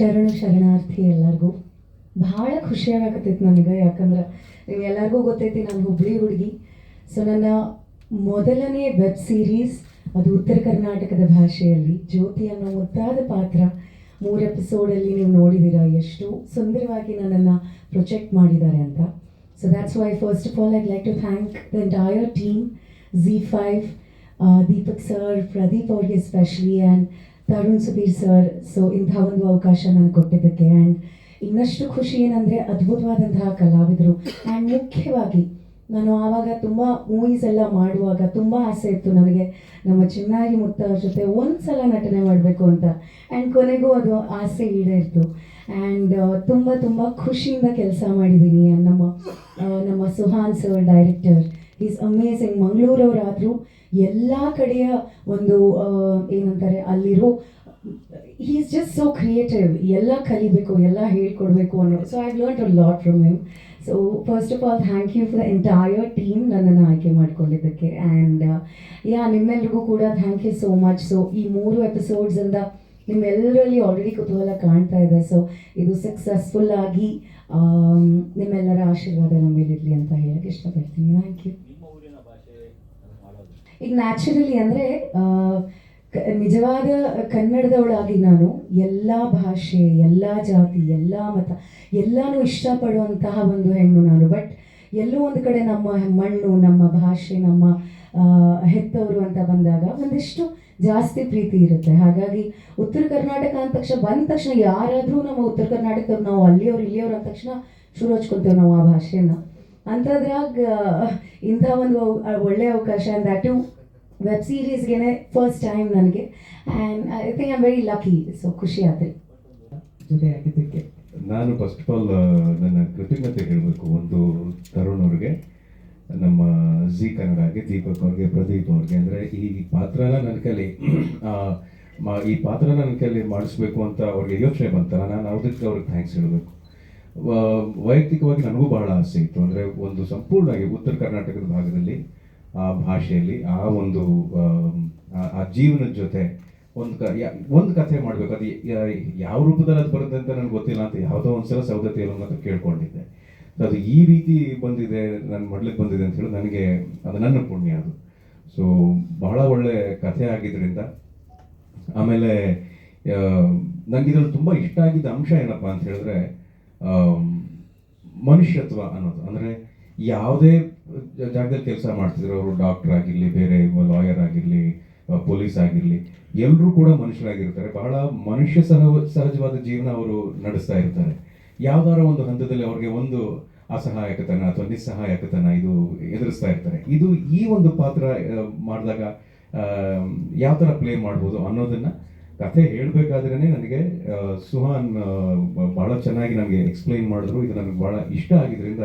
ಶರಣು ಶರಣಾರ್ಥಿ ಎಲ್ಲರಿಗೂ ಭಾಳ ಖುಷಿಯಾಗತ್ತೈತಿ ನನಗೆ, ಯಾಕಂದ್ರೆ ನೀವು ಎಲ್ಲರಿಗೂ ಗೊತ್ತೈತಿ ನಾನು ಹುಬ್ಳಿ ಹುಡುಗಿ. ಸೊ ನನ್ನ ಮೊದಲನೇ ವೆಬ್ ಸೀರೀಸ್ ಅದು ಉತ್ತರ ಕರ್ನಾಟಕದ ಭಾಷೆಯಲ್ಲಿ, ಜ್ಯೋತಿ ಅನ್ನೋ ಮುದ್ದಾದ ಪಾತ್ರ ಮೂರು ಎಪಿಸೋಡಲ್ಲಿ ನೀವು ನೋಡಿದ್ದೀರಾ ಎಷ್ಟು ಸುಂದರವಾಗಿ ನನ್ನನ್ನು ಪ್ರೊಜೆಕ್ಟ್ ಮಾಡಿದ್ದಾರೆ ಅಂತ. So that's why first of all I'd like to thank the entire team Zee five Deepak sir Pradeep ಅವ್ರಿಗೆ specially and Tarun Sudhir sir so ಇಂಥ ಒಂದು ಅವಕಾಶ ನನಗೆ ಕೊಟ್ಟಿದ್ದಕ್ಕೆ. ಆ್ಯಂಡ್ ಇನ್ನಷ್ಟು ಖುಷಿ ಏನಂದರೆ ಅದ್ಭುತವಾದಂತಹ ಕಲಾವಿದರು. ಆ್ಯಂಡ್ ಮುಖ್ಯವಾಗಿ ನಾನು ಆವಾಗ ತುಂಬ ಮೂವೀಸ್ ಎಲ್ಲ ಮಾಡುವಾಗ ತುಂಬ ಆಸೆ ಇತ್ತು ನನಗೆ. ನಮ್ಮ ಚಿನ್ನಾಗಿ ಮುತ್ತ ಅವ್ರ ಜೊತೆ ಒಂದು ಸಲ ನಟನೆ ಮಾಡಬೇಕು ಅಂತ. ಆ್ಯಂಡ್ ಕೊನೆಗೂ ಅದು ಆಸೆ ಈಡೇರಿತು. ಆ್ಯಂಡ್ ತುಂಬ ತುಂಬ ಖುಷಿಯಿಂದ ಕೆಲಸ ಮಾಡಿದ್ದೀನಿ ನಮ್ಮ ನಮ್ಮ Suhan sir director is amazing ಮಂಗಳೂರವರಾದರೂ. ಎಲ್ಲ ಕಡೆಯ ಒಂದು ಏನಂತಾರೆ, ಅಲ್ಲಿರೋ ಈಸ್ ಜಸ್ಟ್ ಸೋ ಕ್ರಿಯೇಟಿವ್ ಎಲ್ಲ ಕಲಿಬೇಕು, ಎಲ್ಲ ಹೇಳ್ಕೊಡ್ಬೇಕು ಅನ್ನೋ so I learn a lot from him so first of all thank you for entire team ನನ್ನನ್ನು ಆಯ್ಕೆ ಮಾಡ್ಕೊಂಡಿದ್ದಕ್ಕೆ. ಆ್ಯಂಡ್ ಯಾ ನಿಮ್ಮೆಲ್ರಿಗೂ ಕೂಡ thank you so much so ಈ ಮೂರು ಎಪಿಸೋಡ್ಸಿಂದ ನಿಮ್ಮೆಲ್ಲರಲ್ಲಿ ಆಲ್ರೆಡಿ ಕುತೂಹಲ ಕಾಣ್ತಾ ಇದೆ. ಸೊ ಇದು ಸಕ್ಸಸ್ಫುಲ್ ಆಗಿ ನಿಮ್ಮೆಲ್ಲರ ಆಶೀರ್ವಾದ ನಮ್ಮ ಮೇಲಿರಲಿ ಅಂತ ಹೇಳಕ್ಕೆ ಇಷ್ಟಪಡ್ತೀನಿ. ಥ್ಯಾಂಕ್ ಯು ನಿಮ್ಮ ಊರಿನ ಭಾಷೆ ಮಾಡೋದು ಈಗ ನ್ಯಾಚುರಲಿ ಅಂದರೆ ನಿಜವಾದ ಕನ್ನಡದವಳಾಗಿ ನಾನು ಎಲ್ಲ ಭಾಷೆ, ಎಲ್ಲ ಜಾತಿ, ಎಲ್ಲ ಮತ, ಎಲ್ಲನೂ ಇಷ್ಟಪಡುವಂತಹ ಒಂದು ಹೆಣ್ಣು ನಾನು. ಬಟ್ ಎಲ್ಲೋ ಒಂದು ಕಡೆ ನಮ್ಮ ಮಣ್ಣು, ನಮ್ಮ ಭಾಷೆ, ನಮ್ಮ ಹೆತ್ತವರು ಅಂತ ಬಂದಾಗ ಒಂದಿಷ್ಟು ಜಾಸ್ತಿ ಪ್ರೀತಿ ಇರುತ್ತೆ. ಹಾಗಾಗಿ ಉತ್ತರ ಕರ್ನಾಟಕ ಅಂದ ತಕ್ಷಣ, ಬಂದ ತಕ್ಷಣ ಯಾರಾದರೂ ನಮ್ಮ ಉತ್ತರ ಕರ್ನಾಟಕದವ್ರು ನಾವು ಅಲ್ಲಿಯವ್ರು ಇಲ್ಲಿಯವ್ರು ಅಂದ ತಕ್ಷಣ ಶುರು ಹಚ್ಕೊಳ್ತೇವೆ ನಾವು ಆ ಭಾಷೆನ ಅಂಥದ್ರಾಗ ಇಂಥ ಒಂದು ಒಳ್ಳೆಯ ಒಳ್ಳೆ ಅವಕಾಶ ಆ್ಯಂಡ್ ಟು ವೆಬ್ ಸೀರೀಸ್ಗೆ ಫಸ್ಟ್ ಟೈಮ್ ನನಗೆ. And I think am very lucky so ಖುಷಿ ಆದ್ರಿ ಜೊತೆ ಆಗಿದ್ದಕ್ಕೆ. ನಾನು ಫಸ್ಟ್ ಆಫ್ ಆಲ್ ನನ್ನ ಕೃತಜ್ಞತೆ ಹೇಳಬೇಕು ಒಂದು ತರುಣ್ ಅವ್ರಿಗೆ. ನಮ್ಮ ಜಿ ಕನ್ನಡಗೆ ದೀಪಕ್ ಅವ್ರಿಗೆ ಪ್ರದೀಪ್ ಅವ್ರಿಗೆ. ಅಂದರೆ ಈ ಪಾತ್ರನ ನನ್ನ ಕೈಲಿ ಆ, ಈ ಪಾತ್ರನ ನನ್ನ ಕೈಲಿ ಮಾಡಿಸ್ಬೇಕು ಅಂತ ಅವ್ರಿಗೆ ಯೋಚನೆ ಬಂತಲ್ಲ ನಾನು ಅದಕ್ಕೆ ಅವ್ರಿಗೆ ಥ್ಯಾಂಕ್ಸ್ ಹೇಳಬೇಕು. ವೈಯಕ್ತಿಕವಾಗಿ ನನಗೂ ಬಹಳ ಆಸೆ ಇತ್ತು. ಅಂದರೆ ಒಂದು ಸಂಪೂರ್ಣವಾಗಿ ಉತ್ತರ ಕರ್ನಾಟಕದ ಭಾಗದಲ್ಲಿ ಆ ಭಾಷೆಯಲ್ಲಿ ಆ ಒಂದು, ಆ- ಜೀವನದ ಜೊತೆ ಒಂದು ಕ ಒಂದು ಕಥೆ ಮಾಡಬೇಕು. ಅದು ಯಾವ ರೂಪದಲ್ಲಿ ಅದು ಬರುತ್ತೆ ಅಂತ ನನಗೆ ಗೊತ್ತಿಲ್ಲ ಅಂತ ಯಾವುದೋ ಒಂದ್ಸಲ ಸೌದತ್ತಿಯಲ್ಲಿ ಮಾತ್ರ ಕೇಳ್ಕೊಂಡಿದ್ದೆ. ಅದು ಈ ರೀತಿ ಬಂದಿದೆ, ನನ್ನ ಮಡ್ಲಿಗೆ ಬಂದಿದೆ ಅಂತ ಹೇಳಿ ನನಗೆ, ಅದು ನನ್ನ ಪುಣ್ಯ ಅದು. ಸೊ ಬಹಳ ಒಳ್ಳೆ ಕಥೆ ಆಗಿದ್ರಿಂದ ಆಮೇಲೆ ನನಗಿದ್ರಲ್ಲಿ ತುಂಬ ಇಷ್ಟ ಆಗಿದ್ದ ಅಂಶ ಏನಪ್ಪ ಅಂತ ಹೇಳಿದ್ರೆ ಮನುಷ್ಯತ್ವ ಅನ್ನೋದು. ಅಂದರೆ ಯಾವುದೇ ಜಾಗದಲ್ಲಿ ಕೆಲಸ ಮಾಡ್ತಿದ್ರು ಅವರು ಡಾಕ್ಟರ್ ಆಗಿರಲಿ, ಬೇರೆ ಲಾಯರ್ ಆಗಿರಲಿ ಪೊಲೀಸ್ ಆಗಿರಲಿ ಎಲ್ಲರೂ ಕೂಡ ಮನುಷ್ಯರಾಗಿರ್ತಾರೆ. ಬಹಳ ಮನುಷ್ಯ ಸಹ, ಸಹಜವಾದ ಜೀವನ ಅವರು ನಡೆಸ್ತಾ ಇರ್ತಾರೆ. ಯಾವ್ದಾರ ಒಂದು ಹಂತದಲ್ಲಿ ಅವ್ರಿಗೆ ಒಂದು ಅಸಹಾಯಕತನ ಅಥವಾ ನಿಸ್ಸಹಾಯಕತನ ಇದು ಎದುರಿಸ್ತಾ ಇರ್ತಾರೆ. ಇದು ಈ ಒಂದು ಪಾತ್ರ ಮಾಡಿದಾಗ ಯಾವ ಥರ ಪ್ಲೇ ಮಾಡ್ಬೋದು ಅನ್ನೋದನ್ನ ಕಥೆ ಹೇಳಬೇಕಾದ್ರೇ ನನಗೆ ಸುಹಾನ್ ಬಹಳ ಚೆನ್ನಾಗಿ ನನಗೆ ಎಕ್ಸ್ಪ್ಲೈನ್ ಮಾಡಿದ್ರು. ಇದು ನನಗೆ ಬಹಳ ಇಷ್ಟ ಆಗಿದ್ರಿಂದ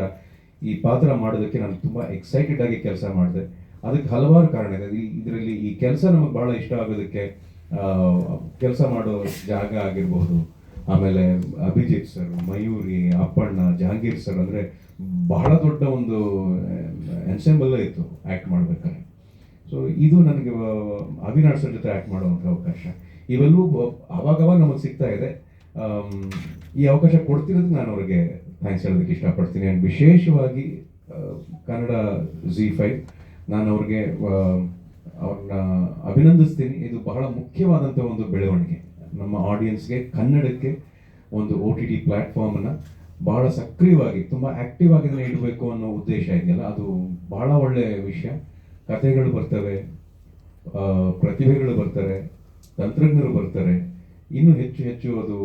ಈ ಪಾತ್ರ ಮಾಡೋದಕ್ಕೆ ನಾನು ತುಂಬ ಎಕ್ಸೈಟೆಡ್ ಆಗಿ ಕೆಲಸ ಮಾಡಿದೆ. ಅದಕ್ಕೆ ಹಲವಾರು ಕಾರಣ ಇದೆ ಇದರಲ್ಲಿ ಈ ಕೆಲಸ ನಮಗೆ ಬಹಳ ಇಷ್ಟ ಆಗೋದಕ್ಕೆ ಕೆಲಸ ಮಾಡೋ ಜಾಗ ಆಗಿರ್ಬೋದು. ಆಮೇಲೆ ಅಭಿಜಿತ್ ಸರ್ ಮಯೂರಿ, ಅಪ್ಪಣ್ಣ, ಜಹಾಂಗೀರ್ ಸರ್ ಅಂದರೆ ಬಹಳ ದೊಡ್ಡ ಒಂದು ಎನ್ಸೆಂಬಲ್ಲೇ ಇತ್ತು ಆ್ಯಕ್ಟ್ ಮಾಡ್ಬೇಕಾದ್ರೆ. ಸೊ ಇದು ನನಗೆ ಅವಿನಾಶ್ ಸರ್ ಜೊತೆ ಆ್ಯಕ್ಟ್ ಮಾಡುವಂಥ ಅವಕಾಶ. ಇವೆಲ್ಲವೂ ಅವಾಗವಾಗ ನಮಗೆ ಸಿಗ್ತಾ ಇದೆ. ಈ ಅವಕಾಶ ಕೊಡ್ತಿರೋದು ನಾನು ಅವ್ರಿಗೆ ಥ್ಯಾಂಕ್ಸ್ ಹೇಳೋದಕ್ಕೆ ಇಷ್ಟಪಡ್ತೀನಿ. ಆ್ಯಂಡ್ ವಿಶೇಷವಾಗಿ ಕನ್ನಡ ಜಿ ಫೈವ್ ನಾನು ಅವ್ರಿಗೆ ಅವ್ರನ್ನ ಅಭಿನಂದಿಸ್ತೀನಿ. ಇದು ಬಹಳ ಮುಖ್ಯವಾದಂಥ ಒಂದು ಬೆಳವಣಿಗೆ. ನಮ್ಮ ಆಡಿಯನ್ಸ್ಗೆ ಕನ್ನಡಕ್ಕೆ ಒಂದು ಒ ಟಿ ಟಿ ಪ್ಲ್ಯಾಟ್ಫಾರ್ಮನ್ನು ಬಹಳ ಸಕ್ರಿಯವಾಗಿ, ತುಂಬ ಆಕ್ಟಿವ್ ಆಗಿ ಇಡಬೇಕು ಅನ್ನೋ ಉದ್ದೇಶ ಇದೆಯಲ್ಲ, ಅದು ಬಹಳ ಒಳ್ಳೆಯ ವಿಷಯ. ಕಥೆಗಳು ಬರ್ತವೆ ಪ್ರತಿಭೆಗಳು ಬರ್ತಾರೆ ತಂತ್ರಜ್ಞರು ಬರ್ತಾರೆ. ಇನ್ನೂ ಹೆಚ್ಚು ಹೆಚ್ಚು ಅದು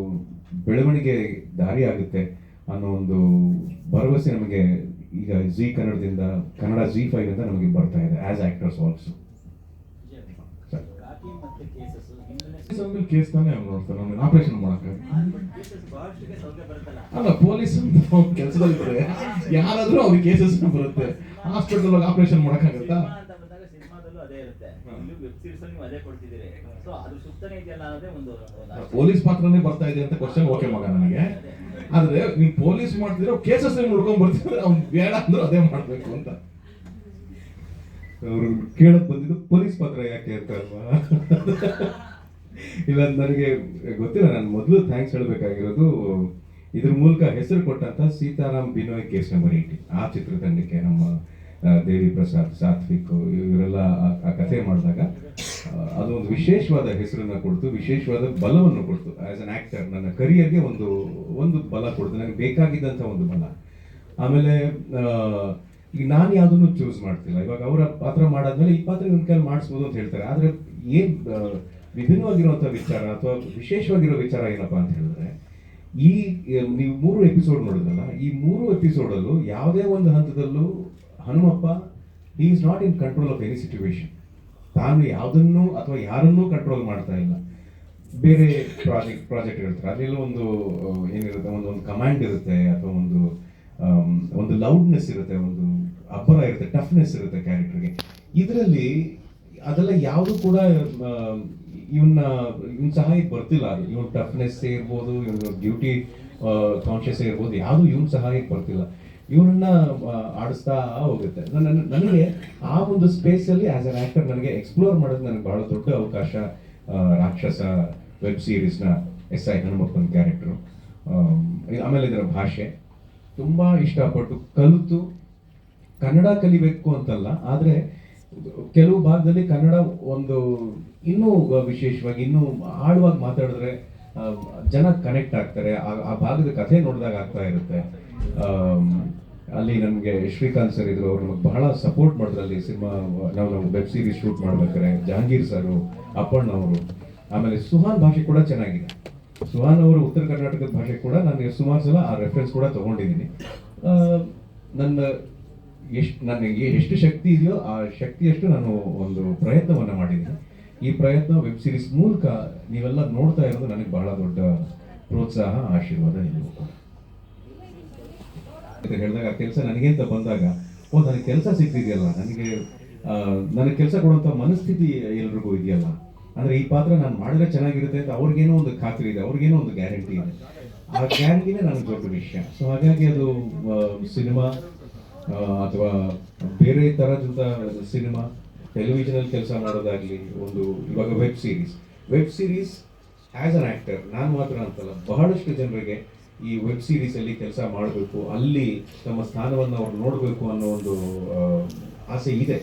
ಬೆಳವಣಿಗೆ ದಾರಿ ಆಗುತ್ತೆ ಅನ್ನೋ ಒಂದು ಭರವಸೆ ನಮಗೆ ಈಗ ಜಿ ಕನ್ನಡದಿಂದ ಕನ್ನಡ ಜಿ ಫೈವ್ ಇಂದ ನಮಗೆ ಬರ್ತಾ ಇದೆ ಆಸ್ ಆಕ್ಟರ್ಸ್ ಆಲ್ಸೋ ಕೇಸ್ ತಾನೇ ನೋಡ್ತಾರೆ ಅವ್ನಿಗೆ ಆಪರೇಷನ್ ಮಾಡಕ್ಕೆ ಅಲ್ಲ ಪೊಲೀಸ್ ಕೆಲಸದಲ್ಲಿ ಯಾರಾದ್ರೂ ಅವ್ರಿಗೆ ಕೇಸಸ್ ಬರುತ್ತೆ. ಹಾಸ್ಪಿಟಲ್ ಆಪರೇಷನ್ ಮಾಡಕ್ಕಾಗತ್ತಾ? ಪೊಲೀಸ್ ಪಾತ್ರನೇ ಬರ್ತಾ ಇದೆ ಅಂತ ಕ್ವಶನ್ ಓಕೆ ಮಗ ನನಗೆ. ಆದ್ರೆ ನೀವು ಪೊಲೀಸ್ ಮಾಡ್ತಿದ್ರೆ ಕೇಸಸ್ ನೋಡ್ಕೊಂಡ್ ಬರ್ತಿದ್ರೆ ಅವ್ನು ಬೇಡ ಅಂದ್ರೆ ಅದೇ ಮಾಡ್ಬೇಕು ಅಂತ. ಅವರು ಕೇಳಕ್ ಬಂದಿದ್ದು ಪೊಲೀಸ್ ಪಾತ್ರ ಯಾಕೆ ಅಂತ ಅಲ್ವಾ? ಇಲ್ಲ, ನನಗೆ ಗೊತ್ತಿಲ್ಲ, ನಾನು ಮೊದಲು ಥ್ಯಾಂಕ್ಸ್ ಹೇಳಬೇಕಾಗಿರೋದು ಇದ್ರ ಮೂಲಕ ಹೆಸರು ಕೊಟ್ಟಂತ Sitaram Binoy case number eighty ಆ ಚಿತ್ರತಂಡಕ್ಕೆ ನಮ್ಮ ದೇವಿ ಪ್ರಸಾದ್, ಸಾತ್ವಿಕ್, ಇವರೆಲ್ಲ ಆ- ಕಥೆ ಮಾಡಿದಾಗ ಅದೊಂದು ವಿಶೇಷವಾದ ಹೆಸರನ್ನು ಕೊಡ್ತು, ವಿಶೇಷವಾದ ಬಲವನ್ನು ಕೊಡ್ತು. ಆ್ಯಸ್ ಅನ್ ಆ್ಯಕ್ಟರ್ ನನ್ನ ಕರಿಯರ್ಗೆ ಒಂದು ಒಂದು ಬಲ ಕೊಡ್ತು. ನನಗೆ ಬೇಕಾಗಿದ್ದಂಥ ಒಂದು ಬಲ. ಆಮೇಲೆ ಈಗ ನಾನು ಯಾವುದನ್ನು ಚೂಸ್ ಮಾಡ್ತಿಲ್ಲ. ಇವಾಗ ಅವರ ಪಾತ್ರ ಮಾಡಾದ್ಮೇಲೆ ಈ ಪಾತ್ರ ಇವ್ನ ಕೈಲಿ ಮಾಡಿಸ್ಬೋದು ಅಂತ ಹೇಳ್ತಾರೆ. ಆದರೆ ಏನ್ ವಿಭಿನ್ನವಾಗಿರುವಂಥ ವಿಚಾರ ಅಥವಾ ವಿಶೇಷವಾಗಿರೋ ವಿಚಾರ ಏನಪ್ಪಾ ಅಂತ ಹೇಳಿದ್ರೆ, ಈ ನೀವು ಮೂರು ಎಪಿಸೋಡ್ ನೋಡಿದ್ರಲ್ಲ, ಈ ಮೂರು ಎಪಿಸೋಡಲ್ಲೂ ಯಾವುದೇ ಒಂದು ಹಂತದಲ್ಲೂ Hanumappa he is not in control of any situation ತಾನು ಯಾವುದನ್ನು ಅಥವಾ ಯಾರನ್ನೂ ಕಂಟ್ರೋಲ್ ಮಾಡ್ತಾ ಇಲ್ಲ. ಬೇರೆ ಪ್ರಾಜೆಕ್ಟ್ ಪ್ರಾಜೆಕ್ಟ್ ಇರ್ತಾರೆ ಅದೆಲ್ಲ ಒಂದು ಏನಿರುತ್ತೆ, ಒಂದು ಒಂದು ಕಮಾಂಡ್ ಇರುತ್ತೆ, ಅಥವಾ ಒಂದು ಒಂದು ಲೌಡ್ನೆಸ್ ಇರುತ್ತೆ, ಒಂದು ಅಬ್ಬರ ಇರುತ್ತೆ ಟಫ್ನೆಸ್ ಇರುತ್ತೆ ಕ್ಯಾರೆಕ್ಟರ್ಗೆ ಇದರಲ್ಲಿ ಅದೆಲ್ಲ ಯಾವುದು ಕೂಡ ಇವನ್ನ, ಇವನ್ ಸಹಾಯಕ್ಕೆ ಬರ್ತಿಲ್ಲ ಇವನ್ ಟಫ್ನೆಸ್ ಇರ್ಬೋದು, ಇವನ್ ಡ್ಯೂಟಿ ಕಾನ್ಶಿಯಸ್ ಇರ್ಬೋದು, ಯಾವುದು ಇವನ್ ಸಹಾಯಕ್ಕೆ ಬರ್ತಿಲ್ಲ. ಇವನನ್ನ ಆ, ಆಡಿಸ್ತಾ ಹೋಗುತ್ತೆ. ನನಗೆ ಆ ಒಂದು ಸ್ಪೇಸ್ ಅಲ್ಲಿ ಆಸ್ ಅನ್ ಆಕ್ಟರ್ ನನಗೆ ಎಕ್ಸ್ಪ್ಲೋರ್ ಮಾಡೋದು ನನಗೆ ಬಹಳ ದೊಡ್ಡ ಅವಕಾಶ ರಾಕ್ಷಸ ವೆಬ್ ಸೀರೀಸ್ನ ಎಸ್ ಐ ಹನುಮಪ್ಪನ ಕ್ಯಾರೆಕ್ಟರ್ ಆಮೇಲೆ ಇದರ ಭಾಷೆ. ತುಂಬಾ ಇಷ್ಟಪಟ್ಟು ಕಲಿತು ಕನ್ನಡ ಕಲಿಬೇಕು ಅಂತಲ್ಲ ಆದ್ರೆ ಕೆಲವು ಭಾಗದಲ್ಲಿ ಕನ್ನಡ ಒಂದು ಇನ್ನೂ ವಿಶೇಷವಾಗಿ ಇನ್ನೂ ಆಳವಾಗಿ ಮಾತಾಡಿದ್ರೆ ಜನ ಕನೆಕ್ಟ್ ಆಗ್ತಾರೆ. ಆ- ಭಾಗದ ಕಥೆ ನೋಡಿದಾಗ ಆಗ್ತಾ ಇರುತ್ತೆ. ಅಲ್ಲಿ ನಮಗೆ ಶ್ರೀಕಾಂತ್ ಸರ್ ಇದ್ರು, ಅವ್ರು ನಮಗೆ ಬಹಳ ಸಪೋರ್ಟ್ ಮಾಡಿದ್ರು ಅಲ್ಲಿ ಸಿನಿಮಾ, ನಾವು ನಾವು ವೆಬ್ ಸೀರೀಸ್ ಶೂಟ್ ಮಾಡ್ಬೇಕಾರೆ ಜಹಾಂಗೀರ್ ಸರ್, ಅಪ್ಪಣ್ಣ ಅವರು. ಆಮೇಲೆ ಸುಹಾನ್ ಭಾಷೆ ಕೂಡ ಚೆನ್ನಾಗಿದೆ. ಸುಹಾನ್ ಅವರು ಉತ್ತರ ಕರ್ನಾಟಕದ ಭಾಷೆ ಕೂಡ ನನಗೆ ಸುಮಾರು ಸಲ ಆ ರೆಫರೆನ್ಸ್ ಕೂಡ ತಗೊಂಡಿದ್ದೀನಿ. ನನ್ನ ಎಷ್ಟು ನನಗೆ ಎಷ್ಟು ಶಕ್ತಿ ಇದೆಯೋ ಆ ಶಕ್ತಿಯಷ್ಟು ನಾನು ಒಂದು ಪ್ರಯತ್ನವನ್ನು ಮಾಡಿದ್ದೀನಿ. ಈ ಪ್ರಯತ್ನ ವೆಬ್ ಸೀರೀಸ್ ಮೂಲಕ ನೀವೆಲ್ಲ ನೋಡ್ತಾ ಇರೋದು ನನಗೆ ಬಹಳ ದೊಡ್ಡ ಪ್ರೋತ್ಸಾಹ, ಆಶೀರ್ವಾದ ಕೂಡ ಅಂತ ಹೇಳಿದಾಗ ಆ ಕೆಲಸ ನನಗೆ ಅಂತ ಬಂದಾಗ, ಓ, ನನಗೆ ಕೆಲಸ ಸಿಕ್ತಿದೆಯಲ್ಲ ನನಗೆ ನನಗೆ ಕೆಲಸ ಕೊಡುವಂಥ ಮನಸ್ಥಿತಿ ಎಲ್ರಿಗೂ ಇದೆಯಲ್ಲ. ಅಂದರೆ ಈ ಪಾತ್ರ ನಾನು ಮಾಡಿದ್ರೆ ಚೆನ್ನಾಗಿರುತ್ತೆ ಅಂತ ಅವ್ರಿಗೇನೋ ಒಂದು ಖಾತ್ರಿ ಇದೆ, ಅವ್ರಿಗೇನೋ ಒಂದು ಗ್ಯಾರಂಟಿ ಇದೆ. ಆ ಗ್ಯಾರಂಟಿನೇ ನನಗೆ ದೊಡ್ಡ ವಿಷಯ. ಸೊ ಹಾಗಾಗಿ ಅದು ಸಿನಿಮಾ ಅಥವಾ ಬೇರೆ ಥರದಂಥ ಸಿನಿಮಾ ಟೆಲಿವಿಷನಲ್ಲಿ ಕೆಲಸ ಮಾಡೋದಾಗ್ಲಿ, ಒಂದು ಇವಾಗ web series web series as an actor ನಾನು ಮಾತ್ರ ಅಂತಲ್ಲ, ಬಹಳಷ್ಟು ಜನರಿಗೆ ಈ ವೆಬ್ ಸೀರೀಸ್ ಅಲ್ಲಿ ಕೆಲಸ ಮಾಡಬೇಕು, ಅಲ್ಲಿ ತಮ್ಮ ಸ್ಥಾನವನ್ನು ಅವ್ರು ನೋಡಬೇಕು ಅನ್ನೋ ಒಂದು ಆಸೆ ಇದೆ.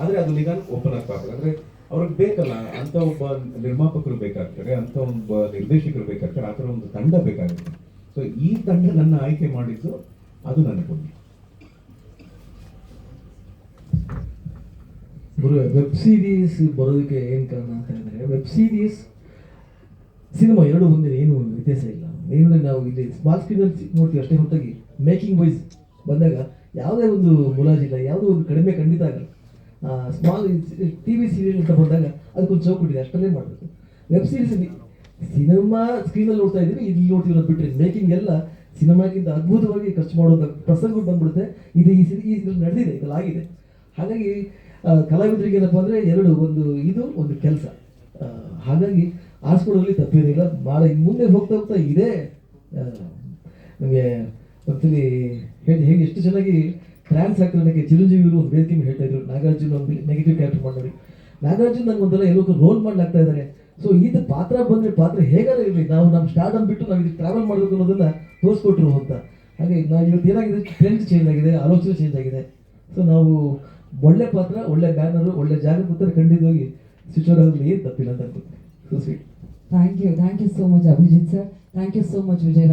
ಆದರೆ ಅದು ನಿಧಾನ ಓಪನ್ ಆಗ್ಬಾರ್ದು ಅಂದರೆ ಅವ್ರಿಗೆ ಬೇಕಲ್ಲ, ಅಂತ ಒಬ್ಬ ನಿರ್ಮಾಪಕರು ಬೇಕಾಗ್ತಾರೆ, ಅಂತ ಒಬ್ಬ ನಿರ್ದೇಶಕರು ಬೇಕಾಗ್ತಾರೆ, ಆ ಥರ ಒಂದು ತಂಡ ಬೇಕಾಗುತ್ತೆ. ಸೊ ಈ ತಂಡ ನನ್ನ ಆಯ್ಕೆ ಮಾಡಿದ್ದು ಅದು ನನ್ನ ಪುಣ್ಯ ವೆಬ್ ಸೀರೀಸ್ ಬರೋದಕ್ಕೆ ಏನು ಕಾರಣ ಅಂತ ಹೇಳಿದ್ರೆ ವೆಬ್ ಸೀರೀಸ್ ಸಿನಿಮಾ ಎರಡು ಒಂದೇ ಏನು ವ್ಯತ್ಯಾಸ ಇಲ್ಲ? ಏನಂದ್ರೆ ನಾವು ಇಲ್ಲಿ ಸ್ಮಾಲ್ ಸ್ಕ್ರೀನಲ್ಲಿ ನೋಡ್ತೀವಿ ಅಷ್ಟೇ ಹೊರತಾಗಿ. ಮೇಕಿಂಗ್ ವೈಸ್ ಬಂದಾಗ ಯಾವುದೇ ಒಂದು ಮುಲಾಜಿಲ್ಲ ಯಾವುದೋ ಒಂದು ಕಡಿಮೆ ಖಂಡಿತ ಆಗಲ್ಲ. ಸ್ಮಾಲ್ ಟಿ ವಿ ಸೀರಿಯಲ್ ಅಂತ ಬಂದಾಗ ಅದಕ್ಕೊಂದು ಚೌಕಟ್ಟಿದೆ ಅಷ್ಟಲ್ಲೇ ಮಾಡಬೇಕು. ವೆಬ್ ಸೀರೀಸ್ ಸಿನಿಮಾ ಸ್ಕ್ರೀನಲ್ಲಿ ನೋಡ್ತಾ ಇದ್ದೀವಿ, ಇಲ್ಲಿ ನೋಡ್ತೀವಿ ಅದು ಬಿಟ್ಟರೆ ಮೇಕಿಂಗ್ ಎಲ್ಲ ಸಿನಿಮಾಗಿಂತ ಅದ್ಭುತವಾಗಿ ಖರ್ಚು ಮಾಡುವಂಥ ಪ್ರಸಂಗಗಳು ಬಂದ್ಬಿಡುತ್ತೆ. ಇದು ಈ ಈ ಇದ್ರಲ್ಲಿ ನಡೆದಿದೆ ಇದ್ರಲ್ಲಿ ಆಗಿದೆ. ಹಾಗಾಗಿ ಕಲಾವಿದರಿಗೆ ಏನಪ್ಪ ಅಂದರೆ ಎರಡು, ಒಂದು ಇದು, ಒಂದು ಕೆಲಸ. ಹಾಗಾಗಿ ಆರಿಸ್ಕೊಳ್ಳೋದ್ರಲ್ಲಿ ತಪ್ಪಿರಲಿಲ್ಲ. ಭಾಳ ಮುಂದೆ ಹೋಗ್ತಾ ಹೋಗ್ತಾ ಇದೆ ನಮಗೆ ಒಂದ್ಸಲಿ ಹೇಳಿ ಹೇಗೆ ಎಷ್ಟು ಚೆನ್ನಾಗಿ ಟ್ರಾನ್ಸ್ ನನಗೆ ಚಿರಂಜೀವಿಗಳು ಒಂದು ವೇದಿಕೆ ಹೇಳ್ತಾ ಇದ್ರು. ನಾಗಾರ್ಜುನ ಒಂದು ನೆಗೆಟಿವ್ ಕ್ಯಾರೆಕ್ಟರ್ ಮಾಡೋರು ನಾಗಾರ್ಜುನ ನಂಗೆ ಒಂದಲ್ಲ ಎಲ್ಲೋ ರೋಲ್ ಮಾಡ್ಲಾಗ್ತಾ ಇದ್ದಾರೆ. ಸೊ ಇದು ಪಾತ್ರ ಬಂದರೆ ಪಾತ್ರ ಹೇಗಾರ ಇರಲಿ. ನಾವು ನಮ್ಮ ಸ್ಟಾರ್ಟ್ ಬಿಟ್ಟು ನಾವು ಇದಕ್ಕೆ ಟ್ರಾವೆಲ್ ಮಾಡಬೇಕು ಅನ್ನೋದನ್ನು ತೋರಿಸ್ಕೊಟ್ರು ಅಂತ. ಹಾಗೆ ನಾವು ಇವತ್ತು ಏನಾಗಿದೆ? ಟ್ರೆಂಡ್ ಚೇಂಜ್ ಆಗಿದೆ, ಆಲೋಚನೆ ಚೇಂಜ್ ಆಗಿದೆ. ಸೊ ನಾವು ಒಳ್ಳೆ ಪಾತ್ರ, ಒಳ್ಳೆ ಬ್ಯಾನರು ಒಳ್ಳೆ ಜಾಗ ಕೂತಾರೆ ಖಂಡಿತವಾಗಿ ಸ್ವಿಚ್ ಆಗಲಿ ಏನು ತಪ್ಪಿಲ್ಲ ಅಂತ ಅನ್ಕೋತೀನಿ. Proceed. Thank you. Thank you so much, Abhijit sir. Thank you so much, Vijay